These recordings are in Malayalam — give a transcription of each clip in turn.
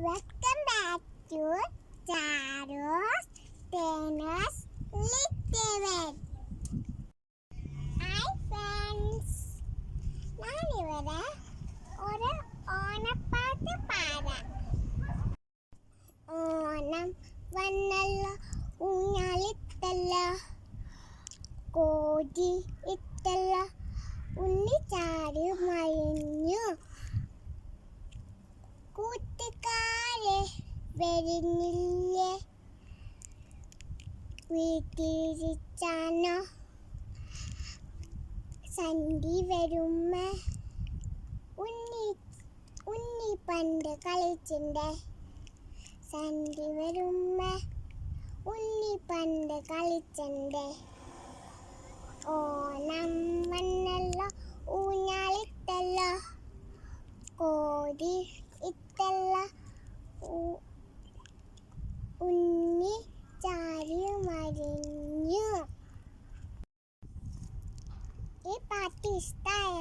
വെൽക്കം ബാക്ക് ടു ചാരോസ് ടേനേഴ്സ് ലിറ്റവേഡ് ഹായ് ഫ്രണ്ട്സ് ഞാനിവിടെ ഒരു ഓണപ്പാട്ട് പാടാം. ഓണം വന്നല്ല ഊഞ്ഞാലിട്ടല്ല കോടി ഇട്ടല്ല ഉണ്ണിച്ചാടി വരുന്നില്ലേ? വീട്ടിരിച്ചാനോ സന്ധി വരുമ്മ ഉണ്ണി ഉണ്ണി പണ്ട് കളിച്ചിണ്ടേ? സന്ധി വരുമ്മ ഉണ്ണി പണ്ട് കളിച്ചണ്ടേ? ഓണം വന്നല്ലോ ഊഞ്ഞാലിട്ടല്ലോ. കോടി ഇട്ടല്ല ഇഷ്ടമായ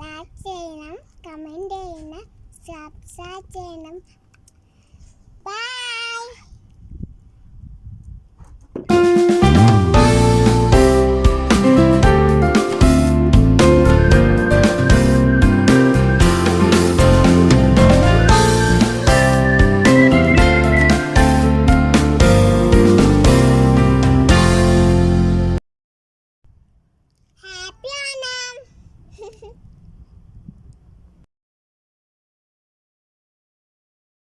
ലൈക്ക് ചെയ്യണം കമന്റ് ചെയ്യണം സബ്സ്ക്രൈബ് ചെയ്യണം. ബൈ